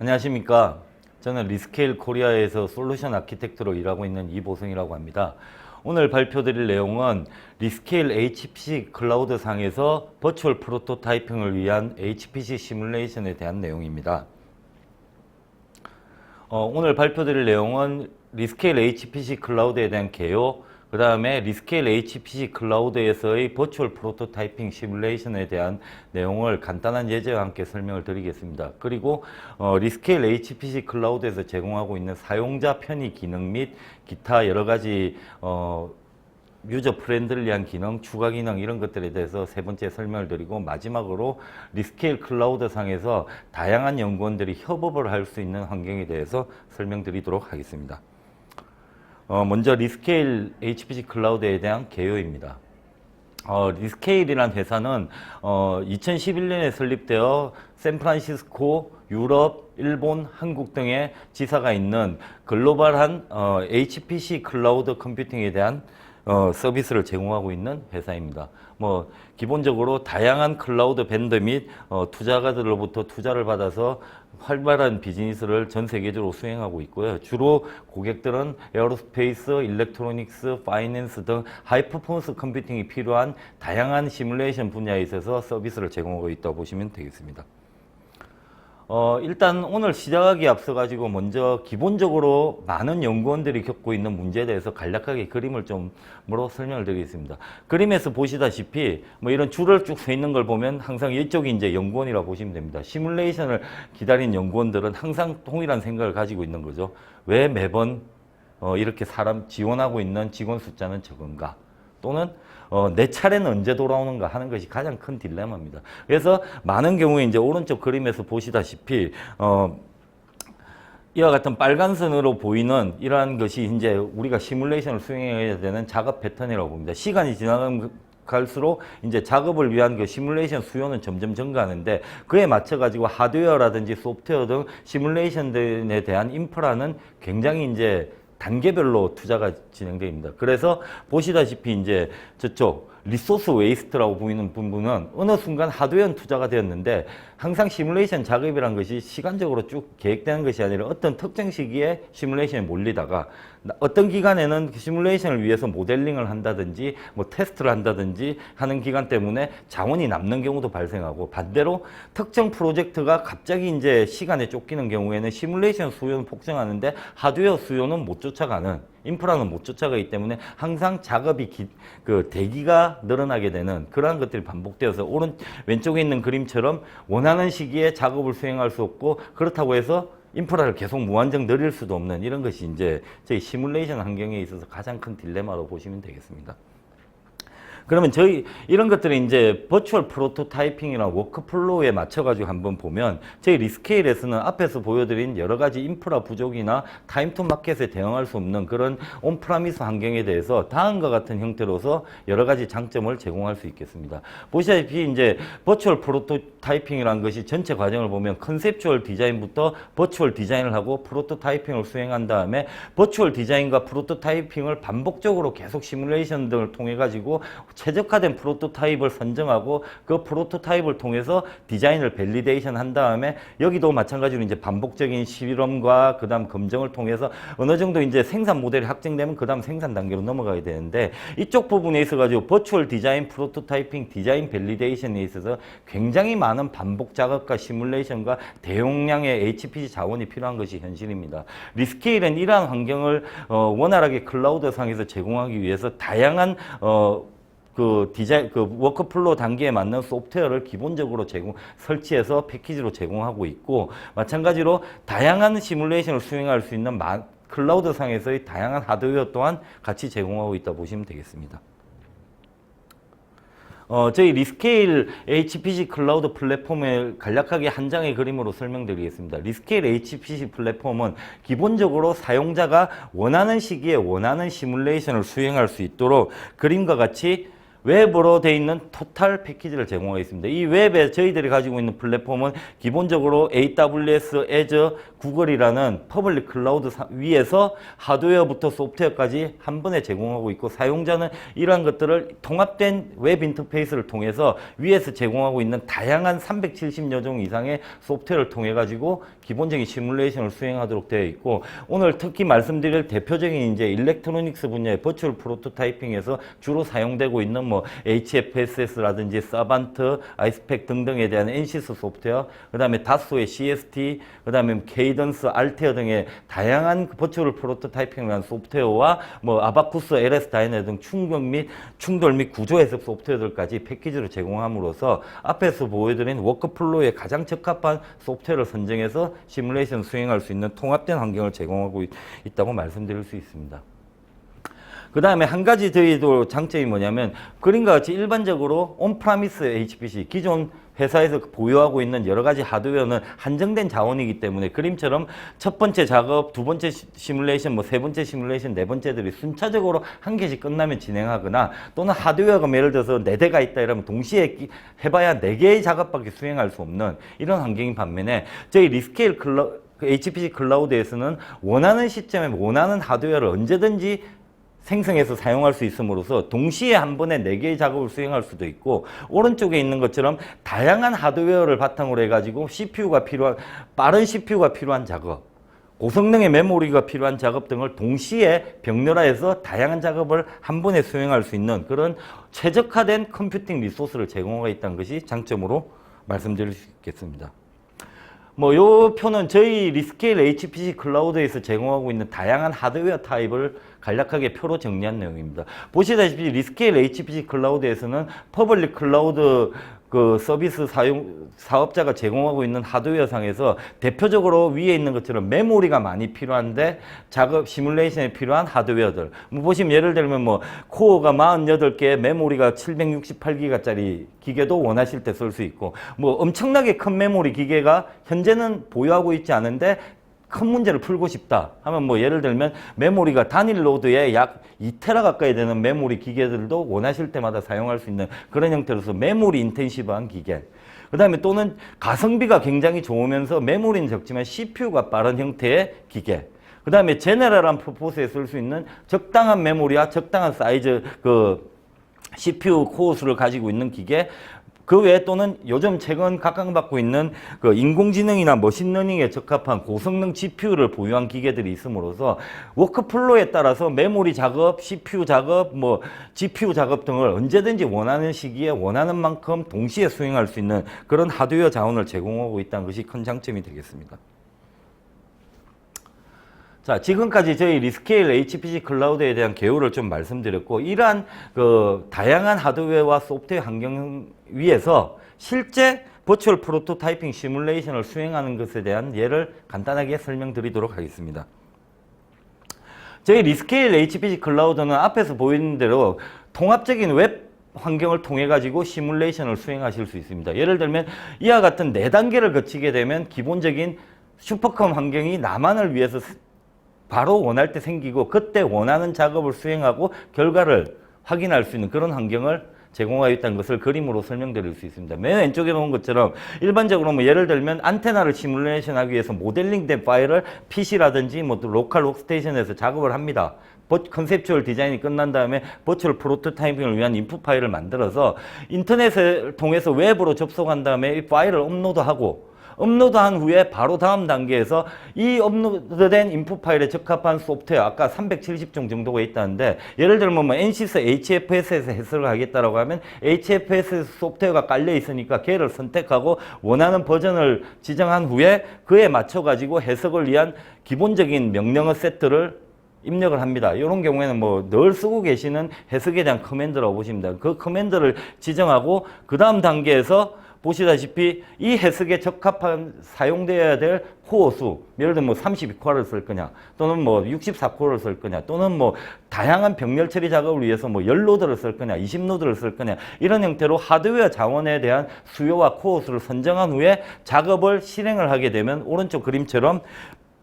안녕하십니까. 저는 리스케일 코리아에서 솔루션 아키텍트로 일하고 있는 이보승이라고 합니다. 오늘 발표드릴 내용은 리스케일 HPC 클라우드 상에서 버추얼 프로토타이핑을 위한 HPC 시뮬레이션에 대한 내용입니다. 어, 오늘 발표드릴 내용은 리스케일 HPC 클라우드에 대한 개요, 그 다음에 리스케일 HPC 클라우드에서의 버추얼 프로토타이핑 시뮬레이션에 대한 내용을 간단한 예제와 함께 설명을 드리겠습니다. 그리고 어, 리스케일 HPC 클라우드에서 제공하고 있는 사용자 편의 기능 및 기타 여러 가지 어, 유저 프렌들리한 기능, 추가 기능 이런 것들에 대해서 세 번째 설명을 드리고 마지막으로 리스케일 클라우드 상에서 다양한 연구원들이 협업을 할 수 있는 환경에 대해서 설명드리도록 하겠습니다. 어, 먼저 리스케일 HPC 클라우드에 대한 개요입니다. 어, 리스케일이라는 회사는 어, 2011년에 설립되어 샌프란시스코, 유럽, 일본, 한국 등의 지사가 있는 글로벌한 어, HPC 클라우드 컴퓨팅에 대한 어, 서비스를 제공하고 있는 회사입니다. 뭐 기본적으로 다양한 클라우드 벤더 및 어, 투자가들로부터 투자를 받아서 활발한 비즈니스를 전 세계적으로 수행하고 있고요. 주로 고객들은 에어로스페이스, 일렉트로닉스, 파이낸스 등 하이퍼포먼스 컴퓨팅이 필요한 다양한 시뮬레이션 분야에 있어서 서비스를 제공하고 있다고 보시면 되겠습니다. 어, 일단 오늘 시작하기 앞서 가지고 먼저 기본적으로 많은 연구원들이 겪고 있는 문제에 대해서 간략하게 그림을 좀 뭐로 설명을 드리겠습니다. 그림에서 보시다시피 뭐 이런 줄을 쭉 서 있는 걸 보면 항상 이쪽이 이제 연구원이라고 보시면 됩니다. 시뮬레이션을 기다린 연구원들은 항상 동일한 생각을 가지고 있는 거죠. 왜 매번 어, 이렇게 사람 지원하고 있는 직원 숫자는 적은가? 또는 어, 내 차례는 언제 돌아오는가 하는 것이 가장 큰 딜레마입니다. 그래서 많은 경우에 이제 오른쪽 그림에서 보시다시피 어, 이와 같은 빨간 선으로 보이는 이러한 것이 이제 우리가 시뮬레이션을 수행해야 되는 작업 패턴이라고 봅니다. 시간이 지나가면 갈수록 이제 작업을 위한 그 시뮬레이션 수요는 점점 증가하는데 그에 맞춰 가지고 하드웨어라든지 소프트웨어 등 시뮬레이션에 대한 인프라는 굉장히 이제 단계별로 투자가 진행됩니다. 그래서 보시다시피 이제 저쪽 리소스 웨이스트라고 보이는 부분은 어느 순간 하드웨어 투자가 되었는데 항상 시뮬레이션 작업이란 것이 시간적으로 쭉 계획되는 것이 아니라 어떤 특정 시기에 시뮬레이션에 몰리다가 어떤 기간에는 그 시뮬레이션을 위해서 모델링을 한다든지 뭐 테스트를 한다든지 하는 기간 때문에 자원이 남는 경우도 발생하고 반대로 특정 프로젝트가 갑자기 이제 시간에 쫓기는 경우에는 시뮬레이션 수요는 폭증하는데 하드웨어 수요는 못 쫓아가는 인프라는 못 쫓아가기 때문에 항상 작업이 기, 그 대기가 늘어나게 되는 그러한 것들이 반복되어서 오른 왼쪽에 있는 그림처럼 원하는 시기에 작업을 수행할 수 없고 그렇다고 해서 인프라를 계속 무한정 늘릴 수도 없는 이런 것이 이제 저희 시뮬레이션 환경에 있어서 가장 큰 딜레마로 보시면 되겠습니다. 그러면 저희 이런 것들이 이제 버추얼 프로토타이핑이나 워크플로우에 맞춰가지고 한번 보면 저희 리스케일에서는 앞에서 보여드린 여러 가지 인프라 부족이나 타임 투 마켓에 대응할 수 없는 그런 온프라미스 환경에 대해서 다음과 같은 형태로서 여러 가지 장점을 제공할 수 있겠습니다. 보시다시피 이제 버추얼 프로토타이핑이라는 것이 전체 과정을 보면 컨셉추얼 디자인부터 버추얼 디자인을 하고 프로토타이핑을 수행한 다음에 버추얼 디자인과 프로토타이핑을 반복적으로 계속 시뮬레이션 등을 통해 가지고 최적화된 프로토타입을 선정하고 그 프로토타입을 통해서 디자인을 밸리데이션 한 다음에 여기도 마찬가지로 이제 반복적인 실험과 그다음 검증을 통해서 어느 정도 이제 생산 모델이 확정되면 그다음 생산 단계로 넘어가야 되는데 이쪽 부분에 있어 가지고 버추얼 디자인 프로토타이핑 디자인 밸리데이션에 있어서 굉장히 많은 반복 작업과 시뮬레이션과 대용량의 HPC 자원이 필요한 것이 현실입니다. 리스케일은 이러한 환경을 어, 원활하게 클라우드 상에서 제공하기 위해서 다양한 어, 그 디자인 그 워크플로우 단계에 맞는 소프트웨어를 기본적으로 제공 설치해서 패키지로 제공하고 있고 마찬가지로 다양한 시뮬레이션을 수행할 수 있는 마, 클라우드 상에서의 다양한 하드웨어 또한 같이 제공하고 있다 보시면 되겠습니다. 어, 저희 리스케일 HPC 클라우드 플랫폼을 간략하게 한 장의 그림으로 설명드리겠습니다. 리스케일 HPC 플랫폼은 기본적으로 사용자가 원하는 시기에 원하는 시뮬레이션을 수행할 수 있도록 그림과 같이 웹으로 돼 있는 토탈 패키지를 제공하고 있습니다. 이 웹에 저희들이 가지고 있는 플랫폼은 기본적으로 AWS, Azure, 구글이라는 퍼블릭 클라우드 사- 위에서 하드웨어부터 소프트웨어까지 한 번에 제공하고 있고 사용자는 이러한 것들을 통합된 웹 인터페이스를 통해서 위에서 제공하고 있는 다양한 370여 종 이상의 소프트웨어를 통해 가지고 기본적인 시뮬레이션을 수행하도록 되어 있고 오늘 특히 말씀드릴 대표적인 이제 일렉트로닉스 분야의 버추얼 프로토타이핑에서 주로 사용되고 있는 뭐 HFSS라든지 사반트, 아이스펙 등등에 대한 NCS 소프트웨어, 그다음에 다소의 CST, 그다음에 케이던스, 알테어 등의 다양한 버추얼 프로토타이핑을 한 소프트웨어와 뭐 아바쿠스, LS 다이내 등 충격 및 충돌 및 구조 해석 소프트웨어들까지 패키지로 제공함으로써 앞에서 보여드린 워크플로우에 가장 적합한 소프트웨어를 선정해서 시뮬레이션 수행할 수 있는 통합된 환경을 제공하고 있, 있다고 말씀드릴 수 있습니다. 그 다음에 한 가지 저희도 장점이 뭐냐면 그림과 같이 일반적으로 온프라미스 HPC 기존 회사에서 보유하고 있는 여러 가지 하드웨어는 한정된 자원이기 때문에 그림처럼 첫 번째 작업, 두 번째 시- 시뮬레이션, 뭐 세 번째 시뮬레이션, 네 번째들이 순차적으로 한 개씩 끝나면 진행하거나 또는 하드웨어가 뭐 예를 들어서 네 대가 있다 이러면 동시에 끼- 해봐야 네 개의 작업밖에 수행할 수 없는 이런 환경인 반면에 저희 리스케일 클라 그 HPC 클라우드에서는 원하는 시점에 원하는 하드웨어를 언제든지 생성해서 사용할 수 있음으로써 동시에 한 번에 네 개의 작업을 수행할 수도 있고 오른쪽에 있는 것처럼 다양한 하드웨어를 바탕으로 해가지고 CPU가 필요한 빠른 CPU가 필요한 작업 고성능의 메모리가 필요한 작업 등을 동시에 병렬화해서 다양한 작업을 한 번에 수행할 수 있는 그런 최적화된 컴퓨팅 리소스를 제공하고 있다는 것이 장점으로 말씀드릴 수 있겠습니다. 뭐 요 표는 저희 리스케일 HPC 클라우드에서 제공하고 있는 다양한 하드웨어 타입을 간략하게 표로 정리한 내용입니다. 보시다시피 리스케일 HPC 클라우드에서는 퍼블릭 클라우드 그 서비스 사용 사업자가 제공하고 있는 하드웨어 상에서 대표적으로 위에 있는 것처럼 메모리가 많이 필요한데 작업 시뮬레이션에 필요한 하드웨어들. 뭐 보시면 예를 들면 뭐 코어가 48개, 메모리가 768기가짜리 기계도 원하실 때 쓸 수 있고 뭐 엄청나게 큰 메모리 기계가 현재는 보유하고 있지 않은데 큰 문제를 풀고 싶다. 하면 뭐 예를 들면 메모리가 단일 로드에 약 2테라 가까이 되는 메모리 기계들도 원하실 때마다 사용할 수 있는 그런 형태로서 메모리 인텐시브한 기계. 그 다음에 또는 가성비가 굉장히 좋으면서 메모리는 적지만 CPU가 빠른 형태의 기계. 그 다음에 제네럴한 퍼포스에 쓸 수 있는 적당한 메모리와 적당한 사이즈 그 CPU 코어 수를 가지고 있는 기계 그 외에 또는 요즘 최근 각광받고 있는 그 인공지능이나 머신러닝에 적합한 고성능 GPU를 보유한 기계들이 있음으로써 워크플로우에 따라서 메모리 작업, CPU 작업, 뭐 GPU 작업 등을 언제든지 원하는 시기에 원하는 만큼 동시에 수행할 수 있는 그런 하드웨어 자원을 제공하고 있다는 것이 큰 장점이 되겠습니다. 자, 지금까지 저희 리스케일 HPC 클라우드에 대한 개요를 좀 말씀드렸고, 이러한 그 다양한 하드웨어와 소프트웨어 환경 위에서 실제 버추얼 프로토타이핑 시뮬레이션을 수행하는 것에 대한 예를 간단하게 설명드리도록 하겠습니다. 저희 리스케일 HPC 클라우드는 앞에서 보이는 대로 통합적인 웹 환경을 통해 가지고 시뮬레이션을 수행하실 수 있습니다. 예를 들면 이와 같은 네 단계를 거치게 되면 기본적인 슈퍼컴 환경이 나만을 위해서 바로 원할 때 생기고 그때 원하는 작업을 수행하고 결과를 확인할 수 있는 그런 환경을 제공하고 있다는 것을 그림으로 설명드릴 수 있습니다. 맨 왼쪽에 놓은 것처럼 일반적으로 뭐 예를 들면 안테나를 시뮬레이션 하기 위해서 모델링된 파일을 PC라든지 뭐 또 로컬 웍스테이션에서 작업을 합니다. 버- 컨셉추얼 디자인이 끝난 다음에 버추얼 프로토타이핑을 위한 인풋 파일을 만들어서 인터넷을 통해서 웹으로 접속한 다음에 이 파일을 업로드하고 업로드한 후에 바로 다음 단계에서 이 업로드된 인풋 파일에 적합한 소프트웨어 아까 370종 정도가 있다는데 예를 들면 뭐 NCS HFS에서 해석을 하겠다라고 하면 HFS 소프트웨어가 깔려 있으니까 걔를 선택하고 원하는 버전을 지정한 후에 그에 맞춰 가지고 해석을 위한 기본적인 명령어 세트를 입력을 합니다. 이런 경우에는 뭐 늘 쓰고 계시는 해석에 대한 커맨드라고 보시면 됩니다. 그 커맨드를 지정하고 그 다음 단계에서 보시다시피 이 해석에 적합한 사용되어야 될 코어 수, 예를 들면 뭐 32코어를 쓸 거냐, 또는 뭐 64코어를 쓸 거냐, 또는 뭐 다양한 병렬 처리 작업을 위해서 뭐 10노드를 쓸 거냐, 20노드를 쓸 거냐, 이런 형태로 하드웨어 자원에 대한 수요와 코어 수를 선정한 후에 작업을 실행을 하게 되면 오른쪽 그림처럼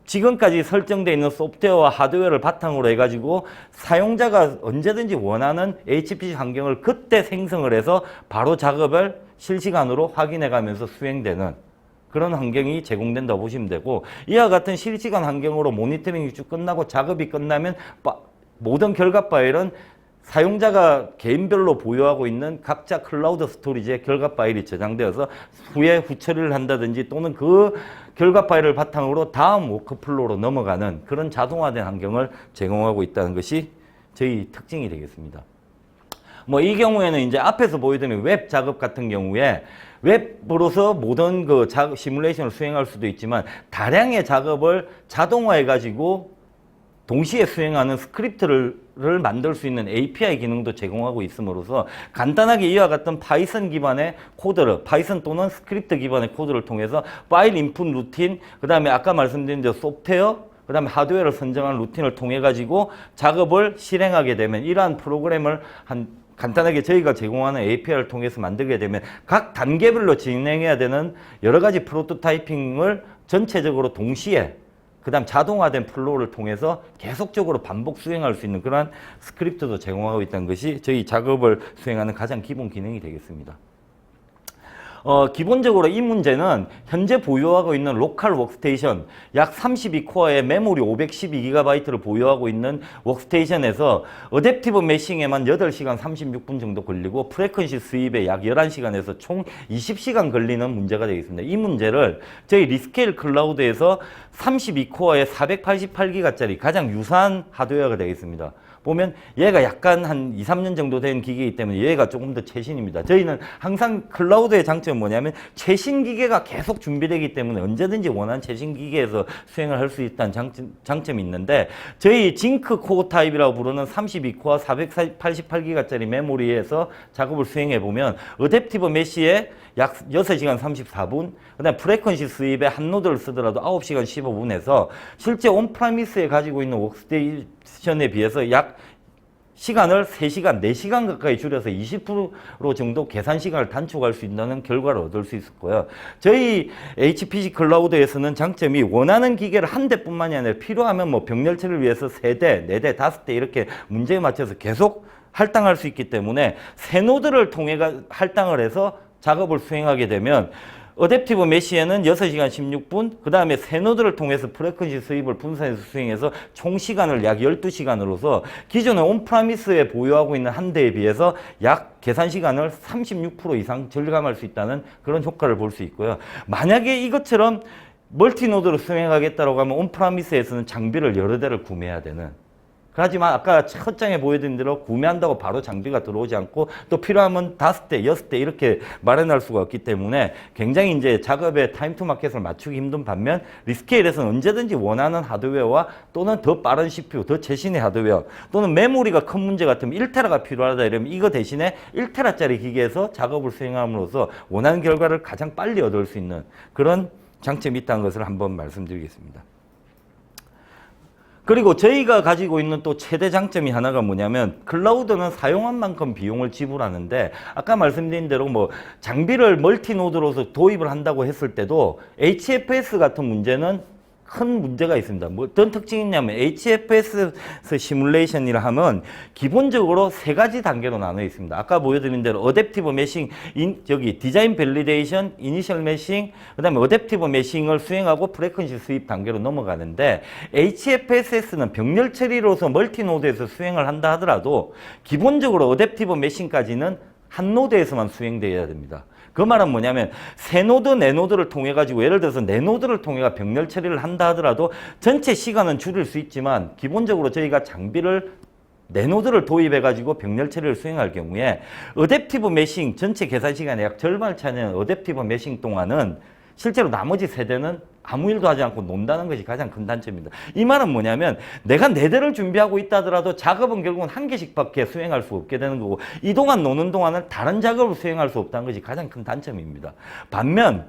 지금까지 설정되어 있는 소프트웨어와 하드웨어를 바탕으로 해가지고 사용자가 언제든지 원하는 HPC 환경을 그때 생성을 해서 바로 작업을 실시간으로 확인해가면서 수행되는 그런 환경이 제공된다고 보시면 되고 이와 같은 실시간 환경으로 모니터링이 쭉 끝나고 작업이 끝나면 바- 모든 결과 파일은 사용자가 개인별로 보유하고 있는 각자 클라우드 스토리지에 결과 파일이 저장되어서 후에 후처리를 한다든지 또는 그 결과 파일을 바탕으로 다음 워크플로우로 넘어가는 그런 자동화된 환경을 제공하고 있다는 것이 저희 특징이 되겠습니다. 뭐 이 경우에는 이제 앞에서 보여드린 웹 작업 같은 경우에 웹으로서 모든 그 작업 시뮬레이션을 수행할 수도 있지만 다량의 작업을 자동화해 가지고 동시에 수행하는 스크립트를 를 만들 수 있는 API 기능도 제공하고 있음으로써 간단하게 이와 같은 파이썬 기반의 코드를 파이썬 또는 스크립트 기반의 코드를 통해서 파일 인풋 루틴 그 다음에 아까 말씀드린 대로 소프트웨어 그 다음에 하드웨어를 선정한 루틴을 통해 가지고 작업을 실행하게 되면 이러한 프로그램을 한 간단하게 저희가 제공하는 API를 통해서 만들게 되면 각 단계별로 진행해야 되는 여러 가지 프로토타이핑을 전체적으로 동시에 그 다음 자동화된 플로우를 통해서 계속적으로 반복 수행할 수 있는 그러한 스크립트도 제공하고 있다는 것이 저희 작업을 수행하는 가장 기본 기능이 되겠습니다. 어, 기본적으로 이 문제는 현재 보유하고 있는 로컬 워크스테이션 약 32코어의 메모리 512GB를 보유하고 있는 워크스테이션에서 어댑티브 매싱에만 8시간 36분 정도 걸리고 프레퀀시 수입에 약 11시간에서 총 20시간 걸리는 문제가 되겠습니다. 이 문제를 저희 리스케일 클라우드에서 32코어의 488기가짜리 가장 유사한 하드웨어가 되겠습니다. 보면 얘가 약간 한 2, 3년 정도 된 기계이기 때문에 얘가 조금 더 최신입니다. 저희는 항상 클라우드의 장점은 뭐냐면 최신 기계가 계속 준비되기 때문에 언제든지 원하는 최신 기계에서 수행을 할 수 있다는 장점, 장점이 있는데 저희 징크 코어 타입이라고 부르는 32코어 488기가짜리 메모리에서 작업을 수행해 보면 어댑티브 메시에 약 6시간 34분, 그 다음에 프레퀀시 수입에 한 노드를 쓰더라도 9시간 15분에서 실제 온프라미스에 가지고 있는 워크스테이션에 비해서 약 시간을 3시간, 4시간 가까이 줄여서 20% 정도 계산 시간을 단축할 수 있다는 결과를 얻을 수 거예요. 저희 HPC 클라우드에서는 장점이 원하는 기계를 한 대뿐만이 아니라 필요하면 뭐 병렬체를 위해서 세 대, 네 대, 다섯 대 이렇게 문제에 맞춰서 계속 할당할 수 있기 때문에 새 노드를 통해 가- 할당을 해서 작업을 수행하게 되면 어댑티브 메시에는 6시간 16분, 그 다음에 새 노드를 통해서 프레퀀시 수입을 분산해서 수행해서 총 시간을 약 12시간으로서 기존의 온프라미스에 보유하고 있는 한 대에 비해서 약 계산 시간을 36% 이상 절감할 수 있다는 그런 효과를 볼 수 있고요. 만약에 이것처럼 멀티노드로 수행하겠다고 하면 온프라미스에서는 장비를 여러 대를 구매해야 되는 하지만 아까 첫 장에 보여드린 대로 구매한다고 바로 장비가 들어오지 않고 또 필요하면 다섯 대, 여섯 대 이렇게 마련할 수가 없기 때문에 굉장히 이제 작업에 타임 투 마켓을 맞추기 힘든 반면 리스케일에서는 언제든지 원하는 하드웨어와 또는 더 빠른 CPU, 더 최신의 하드웨어 또는 메모리가 큰 문제 같으면 1테라가 필요하다 이러면 이거 대신에 1테라짜리 기계에서 작업을 수행함으로써 원하는 결과를 가장 빨리 얻을 수 있는 그런 장점이 있다는 것을 한번 말씀드리겠습니다. 그리고 저희가 가지고 있는 또 최대 장점이 하나가 뭐냐면 클라우드는 사용한 만큼 비용을 지불하는데 아까 말씀드린 대로 뭐 장비를 멀티노드로서 도입을 한다고 했을 때도 HFS 같은 문제는 큰 문제가 있습니다. 뭐 어떤 특징이 있냐면 HFS 시뮬레이션이라 하면 기본적으로 세 가지 단계로 나눠 있습니다. 아까 보여드린 대로 어댑티브 매싱, 인, 저기 디자인 밸리데이션, 이니셜 매싱, 그 다음에 어댑티브 매싱을 수행하고 프레퀀시 수입 단계로 넘어가는데 HFSS는 병렬 처리로서 멀티노드에서 수행을 한다 하더라도 기본적으로 어댑티브 매싱까지는 한 노드에서만 수행되어야 됩니다. 그 말은 뭐냐면 새 노드 네 노드를 통해 가지고 예를 들어서 네 노드를 통해 병렬 처리를 한다 하더라도 전체 시간은 줄일 수 있지만 기본적으로 저희가 장비를 네 노드를 도입해 가지고 병렬 처리를 수행할 경우에 어댑티브 매싱 전체 계산 시간의 약 절반을 차지하는 어댑티브 매싱 동안은 실제로 나머지 세대는 아무 일도 하지 않고 논다는 것이 가장 큰 단점입니다. 이 말은 뭐냐면 내가 네 대를 준비하고 있다 하더라도 작업은 결국은 한 개씩밖에 수행할 수 없게 되는 거고 이 동안 노는 동안은 다른 작업을 수행할 수 없다는 것이 가장 큰 단점입니다. 반면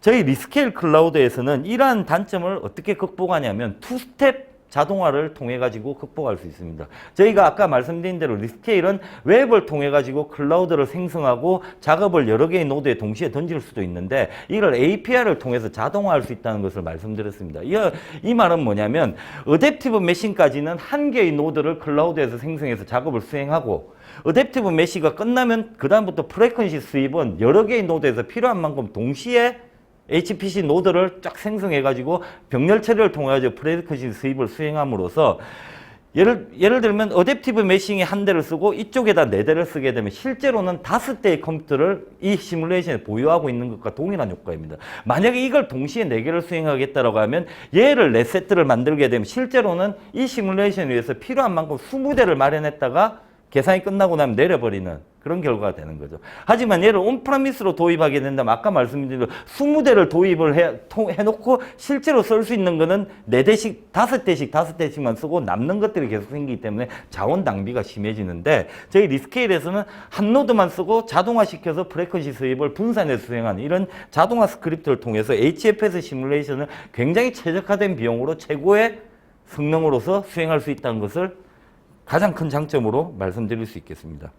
저희 리스케일 클라우드에서는 이러한 단점을 어떻게 극복하냐면 투스텝 자동화를 통해 가지고 극복할 수 있습니다. 저희가 아까 말씀드린 대로 리스케일은 웹을 통해 가지고 클라우드를 생성하고 작업을 여러 개의 노드에 동시에 던질 수도 있는데 이걸 API를 통해서 자동화할 수 있다는 것을 말씀드렸습니다. 이, 이 말은 뭐냐면 어댑티브 메신까지는 한 개의 노드를 클라우드에서 생성해서 작업을 수행하고 어댑티브 메시가 끝나면 그다음부터 프레퀀시 수입은 여러 개의 노드에서 필요한 만큼 동시에 HPC 노드를 쫙 생성해가지고 병렬 처리를 통해가지고 프레디커시 수입을 수행함으로써 예를, 예를 들면 어댑티브 메싱에 한 대를 쓰고 이쪽에다 네 대를 쓰게 되면 실제로는 다섯 대의 컴퓨터를 이 시뮬레이션에 보유하고 있는 것과 동일한 효과입니다. 만약에 이걸 동시에 네 개를 수행하겠다라고 하면 얘를 네 세트를 만들게 되면 실제로는 이 시뮬레이션을 위해서 필요한 만큼 20대를 마련했다가 계산이 끝나고 나면 내려버리는 그런 결과가 되는 거죠. 하지만 얘를 온프라미스로 도입하게 된다면 아까 말씀드린 대로 20대를 도입을 해, 통, 해놓고 실제로 쓸 수 있는 거는 4대씩, 5대씩, 5대씩만 쓰고 남는 것들이 계속 생기기 때문에 자원 낭비가 심해지는데 저희 리스케일에서는 한 노드만 쓰고 자동화시켜서 프레퀀시 수입을 분산해서 수행하는 이런 자동화 스크립트를 통해서 HFS 시뮬레이션을 굉장히 최적화된 비용으로 최고의 성능으로서 수행할 수 있다는 것을 가장 큰 장점으로 말씀드릴 수 있겠습니다.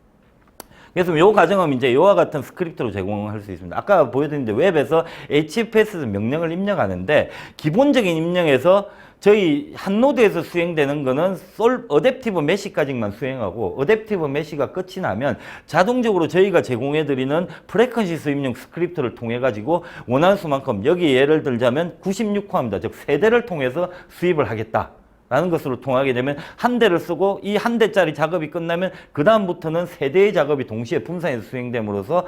그래서 이 과정은 이제 이와 같은 스크립트로 제공할 수 있습니다. 아까 보여드린 데 웹에서 HFS 명령을 입력하는데 기본적인 입력에서 저희 한 노드에서 수행되는 거는 솔 어댑티브 메시까지만 수행하고 어댑티브 메시가 끝이 나면 자동적으로 저희가 제공해 드리는 프레퀀시 수입용 스크립트를 통해 가지고 원하는 수만큼 여기 예를 들자면 96호입니다. 즉 세대를 통해서 수입을 하겠다. 라는 것으로 통하게 되면 한 대를 쓰고 이 한 대짜리 작업이 끝나면 그 다음부터는 세 대의 작업이 동시에 분산해서 수행됨으로써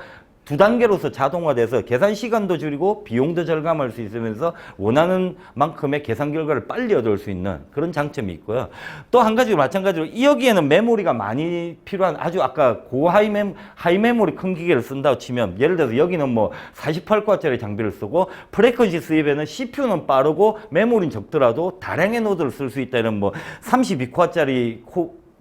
두 단계로서 자동화돼서 계산 시간도 줄이고 비용도 절감할 수 있으면서 원하는 만큼의 계산 결과를 빨리 얻을 수 있는 그런 장점이 있고요. 또 한 가지로 마찬가지로 이 여기에는 메모리가 많이 필요한 아주 아까 고하이 메 하이 메모리 큰 기계를 쓴다고 치면 예를 들어서 여기는 뭐 48과짜리 장비를 쓰고 프레퀀시 수입에는 CPU는 빠르고 메모리는 적더라도 다량의 노드를 쓸 수 있다 이런 뭐 32과짜리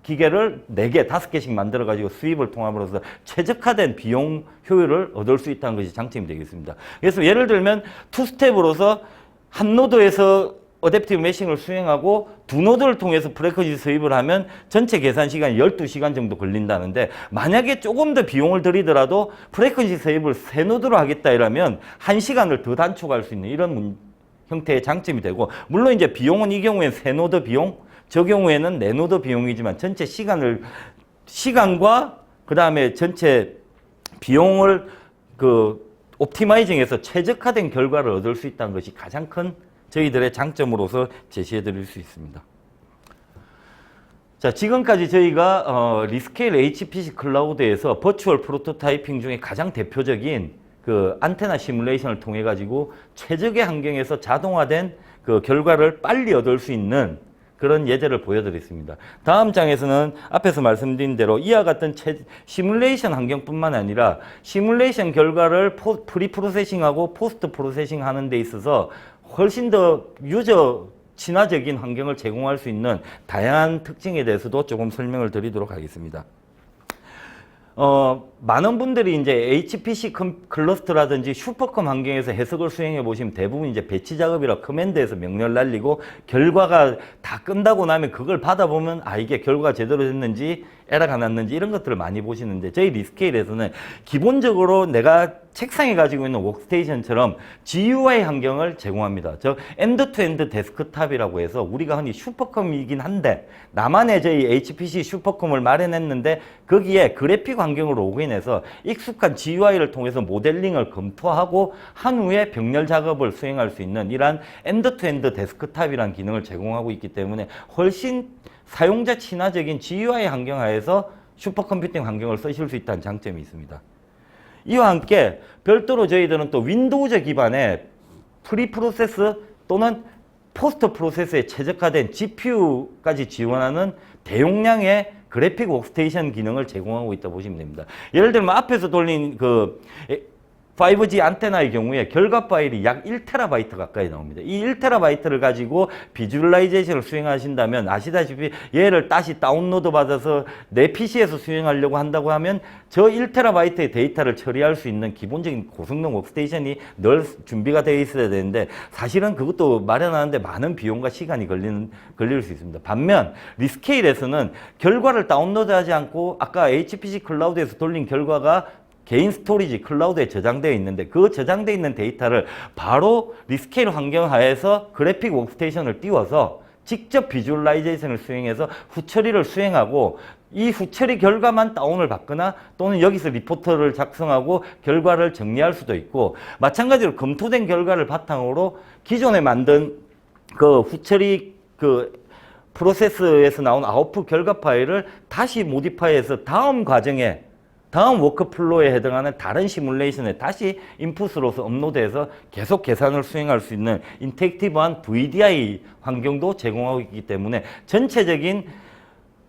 기계를 4개, 5개씩 만들어가지고 수입을 통함으로써 최적화된 비용 효율을 얻을 수 있다는 것이 장점이 되겠습니다. 그래서 예를 들면 투스텝으로서 한 노드에서 어댑티브 매싱을 수행하고 두 노드를 통해서 프레커지 수입을 하면 전체 계산 시간이 12시간 정도 걸린다는데 만약에 조금 더 비용을 들이더라도 프레커지 수입을 세 노드로 하겠다 이러면 1시간을 더 단축할 수 있는 이런 문- 형태의 장점이 되고 물론 이제 비용은 이 경우엔 세 노드 비용 저 경우에는 네 노드 비용이지만 전체 시간을 시간과 그 다음에 전체 비용을 그 옵티마이징해서 최적화된 결과를 얻을 수 있다는 것이 가장 큰 저희들의 장점으로서 제시해 드릴 수 있습니다. 자, 지금까지 저희가 어, 리스케일 HPC 클라우드에서 버추얼 프로토타이핑 중에 가장 대표적인 그 안테나 시뮬레이션을 통해 가지고 최적의 환경에서 자동화된 그 결과를 빨리 얻을 수 있는 그런 예제를 보여드렸습니다. 다음 장에서는 앞에서 말씀드린 대로 이와 같은 채, 시뮬레이션 환경뿐만 아니라 시뮬레이션 결과를 포, 프리 프로세싱하고 포스트 프로세싱 하는 데 있어서 훨씬 더 유저 친화적인 환경을 제공할 수 있는 다양한 특징에 대해서도 조금 설명을 드리도록 하겠습니다. 어, 많은 분들이 이제 HPC 컴- 클러스터라든지 슈퍼컴 환경에서 해석을 수행해 보시면 대부분 이제 배치 작업이라 커맨드에서 명령을 날리고 결과가 다 끝나고 나면 그걸 받아보면 아, 이게 결과가 제대로 됐는지 에러가 났는지 이런 것들을 많이 보시는데 저희 리스케일에서는 기본적으로 내가 책상에 가지고 있는 워크스테이션처럼 GUI 환경을 제공합니다. 저 엔드 투 엔드 데스크탑이라고 해서 우리가 흔히 슈퍼컴이긴 한데 나만의 저희 HPC 슈퍼컴을 마련했는데 거기에 그래픽 환경으로 로그인해서 익숙한 GUI를 통해서 모델링을 검토하고 한 후에 병렬 작업을 수행할 수 있는 이러한 엔드 투 엔드 데스크탑이라는 기능을 제공하고 있기 때문에 훨씬 사용자 친화적인 GUI 환경 하에서 슈퍼컴퓨팅 환경을 쓰실 수 있다는 장점이 있습니다. 이와 함께 별도로 저희들은 또 윈도우즈 기반의 프리 프로세스 또는 포스트 프로세스에 최적화된 GPU까지 지원하는 대용량의 그래픽 워크스테이션 기능을 제공하고 있다 보시면 됩니다. 예를 들면 앞에서 돌린 그 에, 5G 안테나의 경우에 결과 파일이 약 1테라바이트 가까이 나옵니다. 이 1테라바이트를 가지고 비주얼라이제이션을 수행하신다면 아시다시피 얘를 다시 다운로드 받아서 내 PC에서 수행하려고 한다고 하면 저 1테라바이트의 데이터를 처리할 수 있는 기본적인 고성능 워크스테이션이 늘 준비가 되어 있어야 되는데 사실은 그것도 마련하는데 많은 비용과 시간이 걸리는, 걸릴 수 있습니다. 반면 리스케일에서는 결과를 다운로드하지 않고 아까 HPC 클라우드에서 돌린 결과가 개인 스토리지 클라우드에 저장되어 있는데 그 저장되어 있는 데이터를 바로 리스케일 환경 하에서 그래픽 워크스테이션을 띄워서 직접 비주얼라이제이션을 수행해서 후처리를 수행하고 이 후처리 결과만 다운을 받거나 또는 여기서 리포터를 작성하고 결과를 정리할 수도 있고 마찬가지로 검토된 결과를 바탕으로 기존에 만든 그 후처리 그 프로세스에서 나온 아웃풋 결과 파일을 다시 모디파이해서 다음 과정에 다음 워크플로우에 해당하는 다른 시뮬레이션에 다시 인풋으로서 업로드해서 계속 계산을 수행할 수 있는 인텍티브한 VDI 환경도 제공하고 있기 때문에 전체적인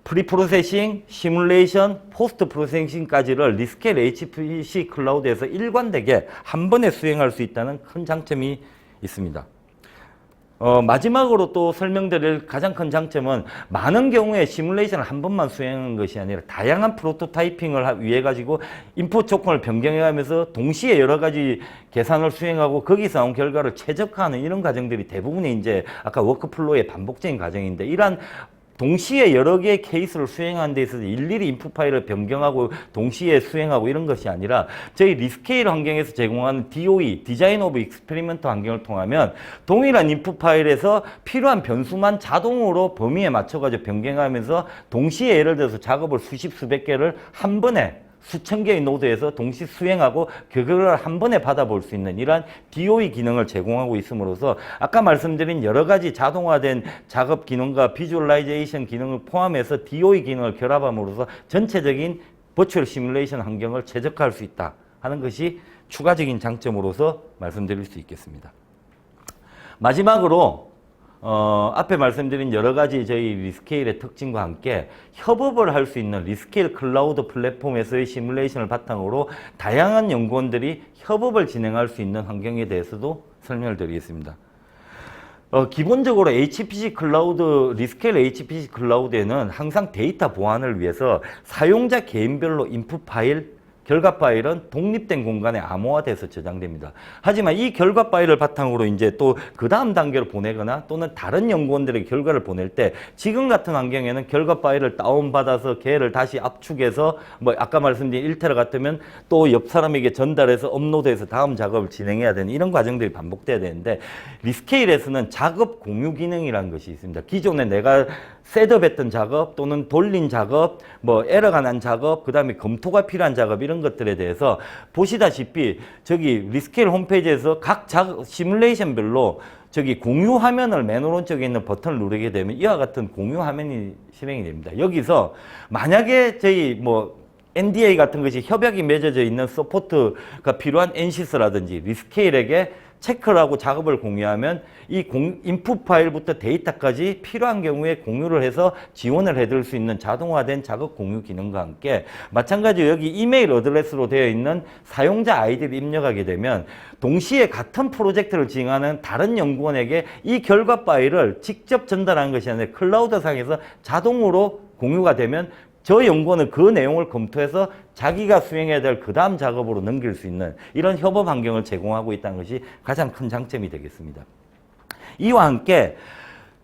프리프로세싱, 시뮬레이션, 포스트 프로세싱까지를 리스케일 HPC 클라우드에서 일관되게 한 번에 수행할 수 있다는 큰 장점이 있습니다. 어, 마지막으로 또 설명드릴 가장 큰 장점은 많은 경우에 시뮬레이션을 한 번만 수행하는 것이 아니라 다양한 프로토타이핑을 하- 위해 가지고 인풋 조건을 변경해 가면서 동시에 여러 가지 계산을 수행하고 거기서 나온 결과를 최적화하는 이런 과정들이 대부분이 이제 아까 워크플로우의 반복적인 과정인데 이러한 동시에 여러 개의 케이스를 수행하는 데 있어서 일일이 인풋 파일을 변경하고 동시에 수행하고 이런 것이 아니라 저희 리스케일 환경에서 제공하는 DOE, 디자인 오브 익스페리먼트 환경을 통하면 동일한 인풋 파일에서 필요한 변수만 자동으로 범위에 맞춰가지고 변경하면서 동시에 예를 들어서 작업을 수십 수백 개를 한 번에 수천 개의 노드에서 동시 수행하고 그거를 한 번에 받아볼 수 있는 이러한 DOE 기능을 제공하고 있음으로써 아까 말씀드린 여러 가지 자동화된 작업 기능과 비주얼라이제이션 기능을 포함해서 DOE 기능을 결합함으로써 전체적인 버추얼 시뮬레이션 환경을 최적화할 수 있다 하는 것이 추가적인 장점으로서 말씀드릴 수 있겠습니다. 마지막으로 어, 앞에 말씀드린 여러 가지 저희 리스케일의 특징과 함께 협업을 할 수 있는 리스케일 클라우드 플랫폼에서의 시뮬레이션을 바탕으로 다양한 연구원들이 협업을 진행할 수 있는 환경에 대해서도 설명을 드리겠습니다. 어, 기본적으로 HPC 클라우드, 리스케일 HPC 클라우드에는 항상 데이터 보안을 위해서 사용자 개인별로 인풋 파일, 결과 파일은 독립된 공간에 암호화돼서 저장됩니다. 하지만 이 결과 파일을 바탕으로 이제 또 그 다음 단계로 보내거나 또는 다른 연구원들에게 결과를 보낼 때 지금 같은 환경에는 결과 파일을 다운받아서 걔를 다시 압축해서 뭐 아까 말씀드린 1테라 같으면 또 옆 사람에게 전달해서 업로드해서 다음 작업을 진행해야 되는 이런 과정들이 반복돼야 되는데 리스케일에서는 작업 공유 기능이라는 것이 있습니다. 기존에 내가 셋업했던 작업 또는 돌린 작업, 뭐 에러가 난 작업, 그 다음에 검토가 필요한 작업 이런 것들에 대해서 보시다시피 저기 리스케일 홈페이지에서 각 작업 시뮬레이션별로 저기 공유 화면을 맨 오른쪽에 있는 버튼을 누르게 되면 이와 같은 공유 화면이 실행이 됩니다. 여기서 만약에 저희 뭐 NDA 같은 것이 협약이 맺어져 있는 서포트가 필요한 NCS라든지 리스케일에게 체크를 하고 작업을 공유하면 이 공, 인풋 파일부터 데이터까지 필요한 경우에 공유를 해서 지원을 해드릴 수 있는 자동화된 작업 공유 기능과 함께 마찬가지로 여기 이메일 어드레스로 되어 있는 사용자 아이디를 입력하게 되면 동시에 같은 프로젝트를 진행하는 다른 연구원에게 이 결과 파일을 직접 전달하는 것이 아니라 클라우드 상에서 자동으로 공유가 되면 저 연구원은 그 내용을 검토해서 자기가 수행해야 될 그 다음 작업으로 넘길 수 있는 이런 협업 환경을 제공하고 있다는 것이 가장 큰 장점이 되겠습니다. 이와 함께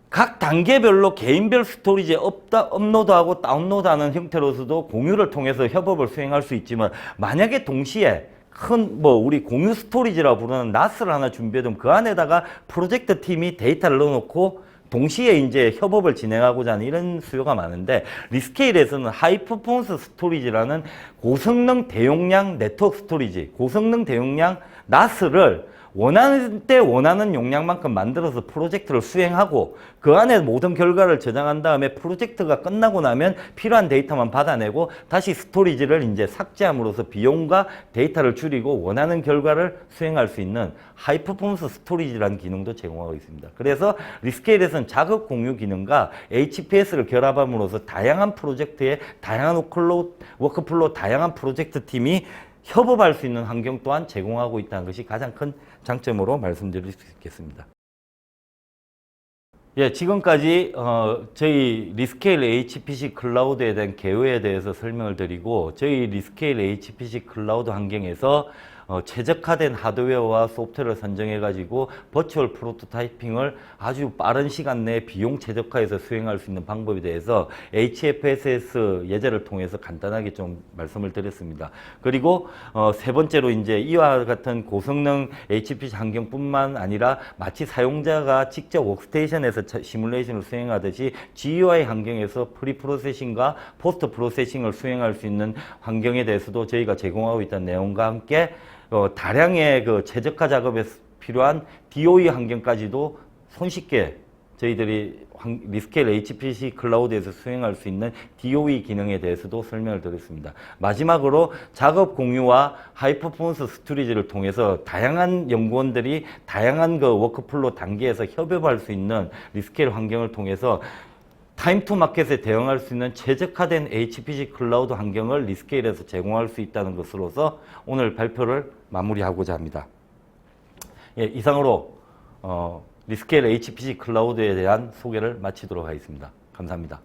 각 단계별로 개인별 스토리지에 업다, 업로드하고 다운로드하는 형태로서도 공유를 통해서 협업을 수행할 수 있지만 만약에 동시에 큰뭐 우리 공유 스토리지라고 부르는 나스를 하나 준비해 두면 그 안에다가 프로젝트 팀이 데이터를 넣어놓고 동시에 이제 협업을 진행하고자 하는 이런 수요가 많은데 리스케일에서는 하이 퍼포먼스 스토리지라는 고성능 대용량 네트워크 스토리지, 고성능 대용량 나스를 원하는 때 원하는 용량만큼 만들어서 프로젝트를 수행하고 그 안에 모든 결과를 저장한 다음에 프로젝트가 끝나고 나면 필요한 데이터만 받아내고 다시 스토리지를 이제 삭제함으로써 비용과 데이터를 줄이고 원하는 결과를 수행할 수 있는 하이 퍼포먼스 스토리지라는 기능도 제공하고 있습니다. 그래서 리스케일에서는 작업 공유 기능과 HPS를 결합함으로써 다양한 프로젝트에 다양한 워크플로우, 워크플로우 다양한 프로젝트 팀이 협업할 수 있는 환경 또한 제공하고 있다는 것이 가장 큰 장점으로 말씀드릴 수 있겠습니다. 예, 지금까지 어, 저희 리스케일 HPC 클라우드에 대한 개요에 대해서 설명을 드리고 저희 리스케일 HPC 클라우드 환경에서 어, 최적화된 하드웨어와 소프트웨어를 선정해 가지고 버추얼 프로토타이핑을 아주 빠른 시간 내에 비용 최적화해서 수행할 수 있는 방법에 대해서 HFSS 예제를 통해서 간단하게 좀 말씀을 드렸습니다. 그리고 어, 세 번째로 이제 이와 같은 고성능 HPC 환경뿐만 아니라 마치 사용자가 직접 워크스테이션에서 차- 시뮬레이션을 수행하듯이 GUI 환경에서 프리 프로세싱과 포스트 프로세싱을 수행할 수 있는 환경에 대해서도 저희가 제공하고 있다는 내용과 함께 어, 다량의 그 최적화 작업에 필요한 DOE 환경까지도 손쉽게 저희들이 황- 리스케일 HPC 클라우드에서 수행할 수 있는 DOE 기능에 대해서도 설명을 드렸습니다. 마지막으로 작업 공유와 하이퍼포먼스 스토리지를 통해서 다양한 연구원들이 다양한 그 워크플로 단계에서 협업할 수 있는 리스케일 환경을 통해서 타임 투 마켓에 대응할 수 있는 최적화된 HPC 클라우드 환경을 리스케일에서 제공할 수 있다는 것으로서 오늘 발표를 마무리하고자 합니다. 예, 이상으로 어, 리스케일 HPC 클라우드에 대한 소개를 마치도록 하겠습니다. 감사합니다.